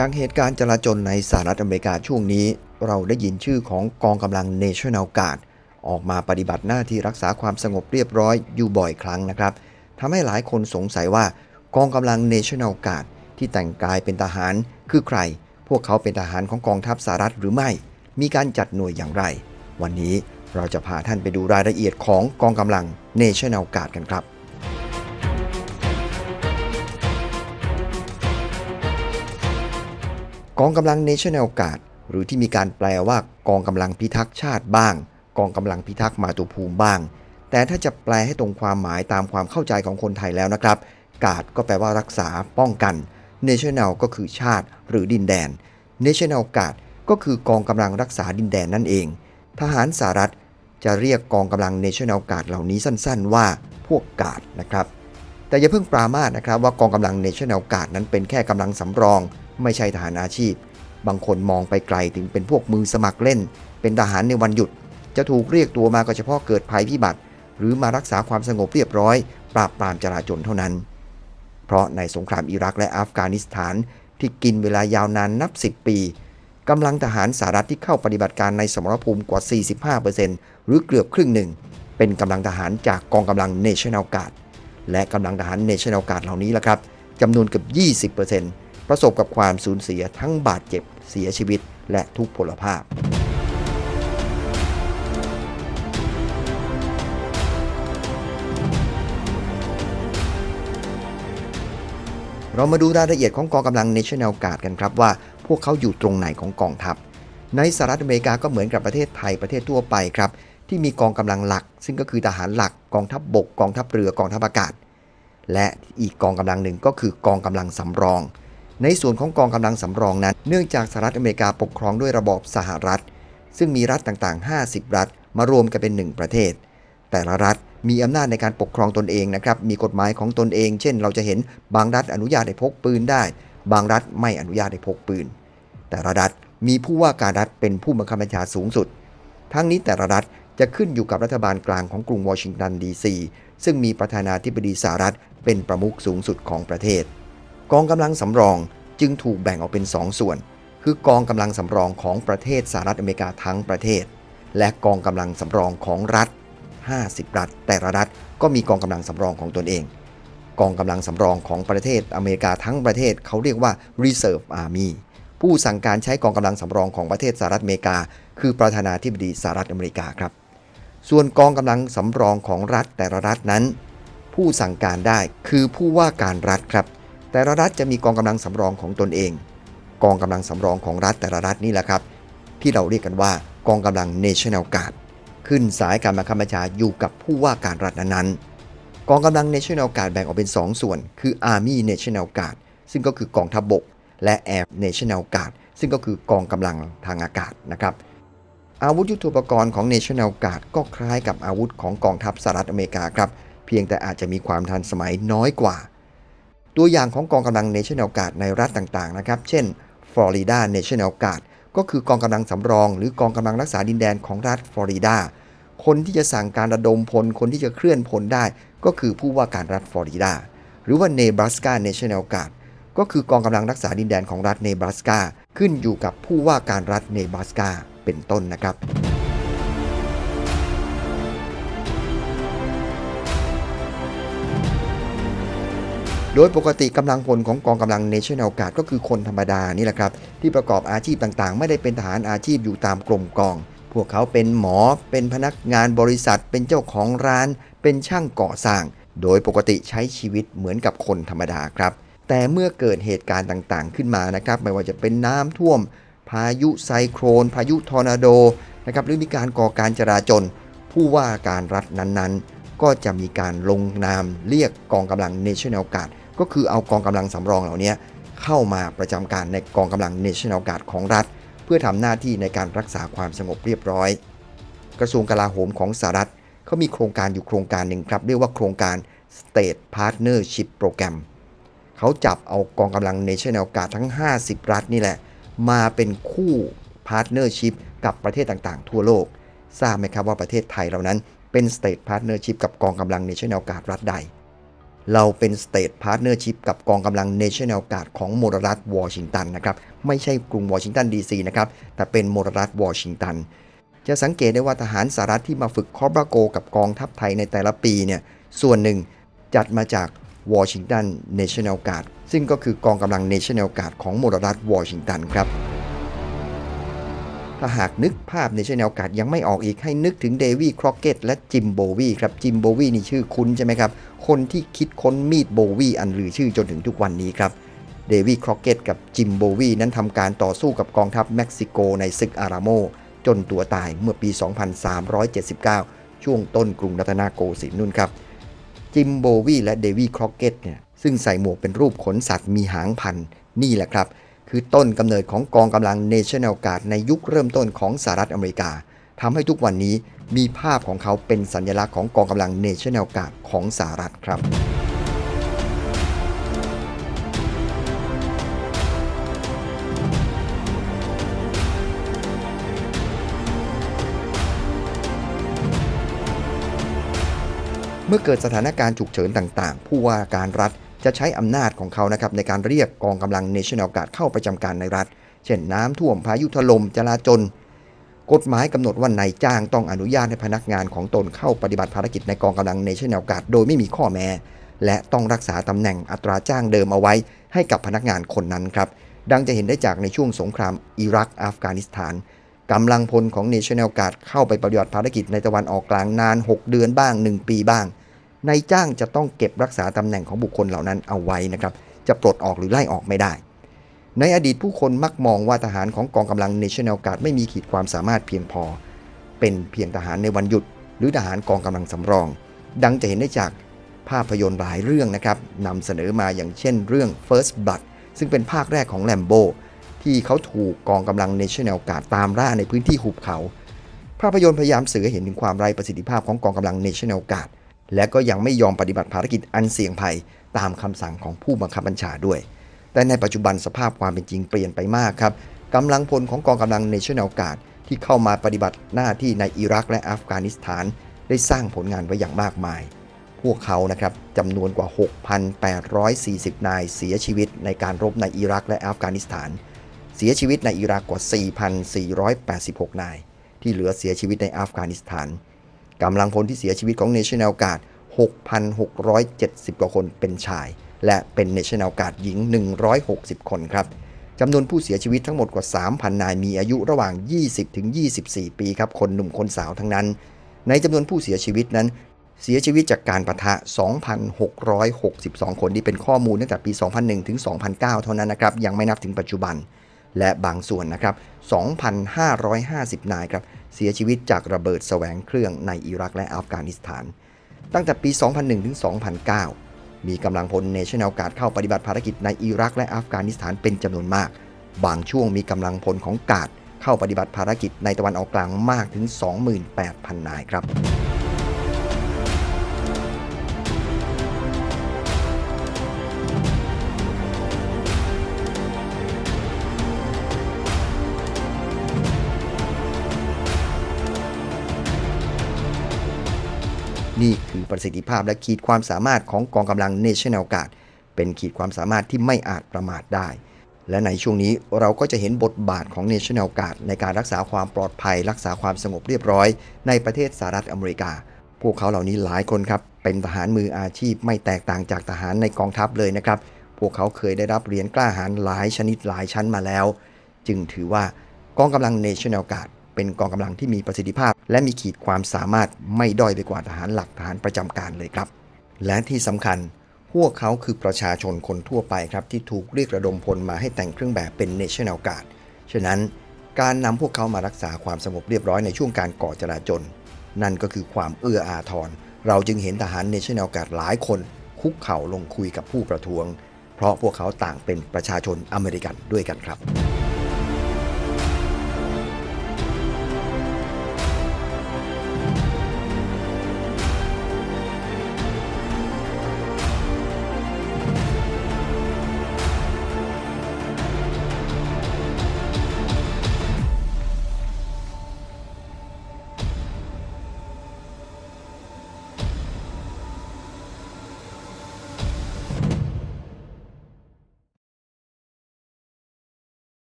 จากเหตุการณ์จลาจลในสหรัฐอเมริกาช่วงนี้ เราได้ยินชื่อของกองกำลัง National Guard ออกมาปฏิบัติหน้าที่รักษาความสงบเรียบร้อยอยู่บ่อยครั้งนะครับทำให้หลายคนสงสัยว่ากองกำลัง National Guard ที่แต่งกายเป็นทหารคือใคร พวกเขาเป็นทหารของกองทัพสหรัฐหรือไม่ มีการจัดหน่วยอย่างไร วันนี้เราจะพาท่านไปดูรายละเอียดของกองกำลัง National Guard กันครับ กองกำลัง National Guard หรือที่มีการแปลว่ากองกำลังพิทักษ์ชาติบ้าง กองกำลังพิทักษ์มาตุภูมิบ้าง แต่ถ้าจะแปลให้ตรงความหมายตามความเข้าใจของคนไทยแล้วนะครับ กาดก็แปลว่ารักษาป้องกัน National ก็คือชาติหรือดินแดน National Guard ก็คือกองกำลังรักษาดินแดนนั่นเอง ทหารสหรัฐจะเรียกกองกำลัง National Guard เหล่านี้สั้นๆ ว่าพวกกาดนะครับ แต่อย่าเพิ่งปรามาสนะครับว่ากองกำลัง National Guard นั้นเป็นแค่กำลังสำรอง ไม่ใช่ทหารอาชีพ บางคนมองไปไกลถึงเป็นพวกมือสมัครเล่น เป็นทหารในวันหยุด จะถูกเรียกตัวมาก็เฉพาะเกิดภัยพิบัติ หรือมารักษาความสงบเรียบร้อย ปราบปรามจราจนเท่านั้น เพราะในสงครามอิรักและอัฟกานิสถานที่กินเวลายาวนานนับ 10 ปีกำลังทหารสหรัฐที่เข้าปฏิบัติการในสมรภูมิกว่า 45%หรือเกือบครึ่งหนึ่ง เป็นกำลังทหารจากกองกำลัง National Guard และกำลังทหาร National Guard เหล่านี้ละครับจำนวนเกือบ 20% ประสบกับความสูญเสียทั้งบาดเจ็บเสียชีวิต และทุกพลภาพเรามาดูรายละเอียดของกองกำลัง National Guard กันครับว่า พวกเขาอยู่ตรงไหนของกองทัพ ในสหรัฐอเมริกาก็เหมือนกับประเทศไทยประเทศทั่วไปครับ ที่มีกองกำลังหลัก ซึ่งก็คือทหารหลักกองทัพบบก กองทัพเรือกองทัพอากาศ และอีกกองกำลังหนึ่งก็คือกองกำลังสำรอง ในส่วนของกองกำลังสำรองนั้น เนื่องจากสหรัฐอเมริกาปกครองด้วยระบอบสหรัฐ ซึ่งมีรัฐต่างๆ 50 รัฐมารวมกันเป็นหนึ่งประเทศ แต่ละรัฐมีอำนาจในการปกครองตนเองนะครับ มีกฎหมายของตนเอง เช่น เราจะเห็นบางรัฐอนุญาตให้พกปืนได้ บางรัฐไม่อนุญาตให้พกปืน แต่ละรัฐมีผู้ว่าการรัฐเป็นผู้บังคับบัญชาสูงสุด ทั้งนี้แต่ละรัฐจะขึ้นอยู่กับรัฐบาลกลางของกรุงวอชิงตันดีซีซึ่งมีประธานาธิบดีสหรัฐเป็นประมุขสูงสุดของประเทศ กองกำลังสำรองจึงถูกแบ่งออกเป็น 2 ส่วน คือกองกำลังสำรองของประเทศสหรัฐอเมริกาทั้งประเทศ และกองกำลังสำรองของรัฐ 50 รัฐ แต่ละรัฐก็มีกองกำลังสำรองของตนเอง กองกำลังสำรองของประเทศอเมริกาทั้งประเทศเขาเรียกว่า Reserve Army ผู้สั่งการใช้กองกำลังสำรองของประเทศสหรัฐอเมริกา คือประธานาธิบดีสหรัฐอเมริกาครับ ส่วนกองกำลังสำรองของรัฐแต่ละรัฐนั้น ผู้สั่งการได้คือผู้ว่าการรัฐครับ แต่ละรัฐจะมีกองกำลังสำรองของตนเอง กองกำลังสำรองของรัฐแต่ละรัฐนี่แหละครับ ที่เราเรียกกันว่ากองกำลัง National Guard ขึ้นสายการบังคับบัญชาอยู่กับผู้ว่าการรัฐนั้นๆกองกำลัง National Guard แบ่งออกเป็น 2 ส่วน คือ Army National Guard ซึ่งก็คือกองทัพบบก และ Air National Guard ซึ่งก็คือกองกำลังทางอากาศนะครับอาวุธยุทโธปกรณ์ของ National Guard ก็คล้ายกับอาวุธของกองทัพสหรัฐอเมริกาครับ เพียงแต่อาจจะมีความทันสมัยน้อยกว่า ตัวอย่างของกองกำลัง National Guard ในรัฐต่างๆนะครับ เช่น Florida National Guard ก็คือกองกำลังสำรอง หรือกองกำลังรักษาดินแดนของรัฐฟลอริดา คนที่จะสั่งการระดมพล คนที่จะเคลื่อนพลได้ ก็คือผู้ว่าการรัฐฟลอริดา หรือว่า Nebraska National Guard ก็คือกองกำลังรักษาดินแดนของรัฐเนบราสกาขึ้นอยู่กับผู้ว่าการรัฐเนบราสกาเป็นต้นนะครับ โดยปกติกำลังพลของกองกำลัง National Guard ก็คือคนธรรมดานี่แหละครับ ที่ประกอบอาชีพต่างๆ ไม่ได้เป็นทหารอาชีพอยู่ตามกรมกอง พวกเขาเป็นหมอ เป็นพนักงานบริษัท เป็นเจ้าของร้าน เป็นช่างก่อสร้าง โดยปกติใช้ชีวิตเหมือนกับคนธรรมดาครับ แต่เมื่อเกิดเหตุการณ์ต่างๆ ขึ้นมานะครับ ไม่ว่าจะเป็นน้ำท่วม พายุไซโครน พายุทอร์นาโดนะครับหรือมีการก่อการจราจนผู้ว่าการรัฐนั้นๆ ก็จะมีการลงนามเรียกกองกำลัง National Guard ก็คือเอากองกำลังสำรองเหล่านี้เข้ามาประจำการในกองกำลัง National Guard ของรัฐ เพื่อทำหน้าที่ในการรักษาความสงบเรียบร้อย กระทรวงกลาโหมของสหรัฐเขามีโครงการอยู่โครงการหนึ่งครับ เรียกว่าโครงการ State Partnership Program เขาจับเอากองกำลัง National Guard ทั้ง 50 รัฐนี่แหละ มาเป็นคู่ Partnership กับประเทศต่างๆ ทั่วโลก ทราบไหมครับว่าประเทศไทยเรานั้นเป็น State Partnership กับกองกำลัง National Guard รัฐใด เราเป็น State Partnership กับกองกำลัง National Guard ของมลรัฐวอชิงตันนะครับไม่ใช่กรุงวอชิงตันดีซีนะครับแต่เป็นมลรัฐวอชิงตันจะสังเกตได้ว่าทหารสหรัฐที่มาฝึกคอร์บราโกกับกองทัพไทยในแต่ละปีเนี่ยส่วนหนึ่งจัดมาจากวอชิงตัน National Guard ซึ่งก็คือกองกำลัง National Guard ของมลรัฐวอชิงตันครับถ้าหากนึกภาพในชั่นแนลการ์ดยังไม่ออกอีกให้นึกถึงเดวี่ครอกเก็ตและจิมโบวีครับจิมโบวีนี่ชื่อคุ้นใช่ไหมครับ คนที่คิดค้นมีดโบวีอันลือชื่อจนถึงทุกวันนี้ครับเดวี่ครอกเกตกับจิมโบวีนั้นทำการต่อสู้กับกองทัพเม็กซิโกในศึกอาราโม จนตัวตายเมื่อปี 2379 ช่วงต้นกรุงรัตนโกสินทร์นู่นครับ จิมโบวีและเดวี่ครอกเกตเนี่ยซึ่งใส่หมวกเป็นรูปขนสัตว์มีหางพัน นี่แหละครับ คือต้นกำเนิดของกองกำลัง National Guard ในยุคเริ่มต้นของสหรัฐอเมริกาทำให้ทุกวันนี้ มีภาพของเขาเป็นสัญลักษณ์ของกองกำลัง National Guard ของสหรัฐครับเมื่อเกิดสถานการณ์ฉุกเฉินต่างๆ ผู้ว่าการรัฐจะใช้อำนาจของเขานะครับในการเรียกกองกำลัง National Guard เข้าประจำการในรัฐ เช่นน้ำท่วมพายุถล่มจลาจล กฎหมายกำหนดว่านายจ้างต้องอนุญาตให้พนักงานของตนเข้าปฏิบัติภารกิจในกองกำลัง National Guard โดยไม่มีข้อแม้ และต้องรักษาตำแหน่งอัตราจ้างเดิมเอาไว้ ให้กับพนักงานคนนั้นครับดังจะเห็นได้จากในช่วงสงครามอิรักอัฟกานิสถานกำลังพลของ National Guard เข้าไปปฏิบัติภารกิจในตะวันออกกลางนาน 6 เดือนบ้าง 1 ปีบ้างนายจ้างจะต้องเก็บรักษาตำแหน่งของบุคคลเหล่านั้นเอาไว้นะครับ จะปลดออกหรือไล่ออกไม่ได้ ในอดีตผู้คนมักมองว่าทหารของกองกำลัง National Guard ไม่มีขีดความสามารถเพียงพอ เป็นเพียงทหารในวันหยุด หรือทหารกองกำลังสำรอง ดังจะเห็นได้จากภาพยนตร์หลายเรื่องนะครับนำเสนอมาอย่างเช่นเรื่อง First Blood ซึ่งเป็นภาคแรกของแลมโบที่เขาถูกกองกำลัง National Guard ตามล่าในพื้นที่หุบเขา ภาพยนตร์พยายามสื่อให้เห็นถึงความไร้ประสิทธิภาพของกองกำลัง National Guard และก็ยังไม่ยอมปฏิบัติภารกิจอันเสี่ยงภัยตามคำสั่งของผู้บังคับบัญชาด้วย แต่ในปัจจุบันสภาพความเป็นจริงเปลี่ยนไปมากครับกำลังพลของกองกำลัง National Guard ที่เข้ามาปฏิบัติหน้าที่ในอิรักและอัฟกานิสถาน ได้สร้างผลงานไว้อย่างมากมาย พวกเขานะครับจำนวนกว่า 6,840 นายเสียชีวิตในการรบในอิรักและอัฟกานิสถาน เสียชีวิตในอิรักกว่า 4,486 นาย ที่เหลือเสียชีวิตในอัฟกานิสถานกำลังพลที่เสียชีวิตของ National Guard 6,670 กว่าคนเป็นชาย และเป็น National Guard หญิง 160 คนครับจำนวนผู้เสียชีวิตทั้งหมดกว่า 3,000 นายมีอายุระหว่าง 20 ถึง 24 ปีครับ คนหนุ่มคนสาวทั้งนั้น ในจำนวนผู้เสียชีวิตนั้น เสียชีวิตจากการประทะ 2,662 คนที่เป็นข้อมูลตั้งแต่ปี 2001 ถึง 2009 เท่านั้นนะครับ ยังไม่นับถึงปัจจุบัน และบางส่วนนะครับ 2,550 นายครับ เสียชีวิตจากระเบิดแสวงเครื่องในอิรักและอัฟกานิสถาน ตั้งแต่ปี 2001 ถึง 2009 มีกำลังพลเนชั่นแนลการ์ดเข้าปฏิบัติภารกิจในอิรักและอัฟกานิสถานเป็นจำนวนมาก บางช่วงมีกำลังพลของกาดเข้าปฏิบัติภารกิจในตะวันออกกลางมากถึง 28,000 นายครับ ประสิทธิภาพและขีดความสามารถของกองกำลัง National Guard เป็นขีดความสามารถที่ไม่อาจประมาทได้ และในช่วงนี้เราก็จะเห็นบทบาทของ National Guard ในการรักษาความปลอดภัย รักษาความสงบเรียบร้อย ในประเทศสหรัฐอเมริกา พวกเขาเหล่านี้หลายคนครับ เป็นทหารมืออาชีพไม่แตกต่างจากทหารในกองทัพเลยนะครับ พวกเขาเคยได้รับเหรียญกล้าหาญหลายชนิดหลายชั้นมาแล้ว จึงถือว่ากองกำลัง National Guard เป็นกองกำลังที่มีประสิทธิภาพ และมีขีดความสามารถไม่ด้อยไปกว่าทหารหลักทหารประจำการเลยครับ และที่สำคัญพวกเขาคือประชาชนคนทั่วไปครับ ที่ถูกเรียกระดมพลมาให้แต่งเครื่องแบบเป็น National Guard ฉะนั้นการนำพวกเขามารักษาความสงบเรียบร้อยในช่วงการก่อจลาจลนั่นก็คือความเอื้ออาทร เราจึงเห็นทหาร National Guard หลายคน คุกเข่าลงคุยกับผู้ประท้วง เพราะพวกเขาต่างเป็นประชาชนอเมริกันด้วยกันครับ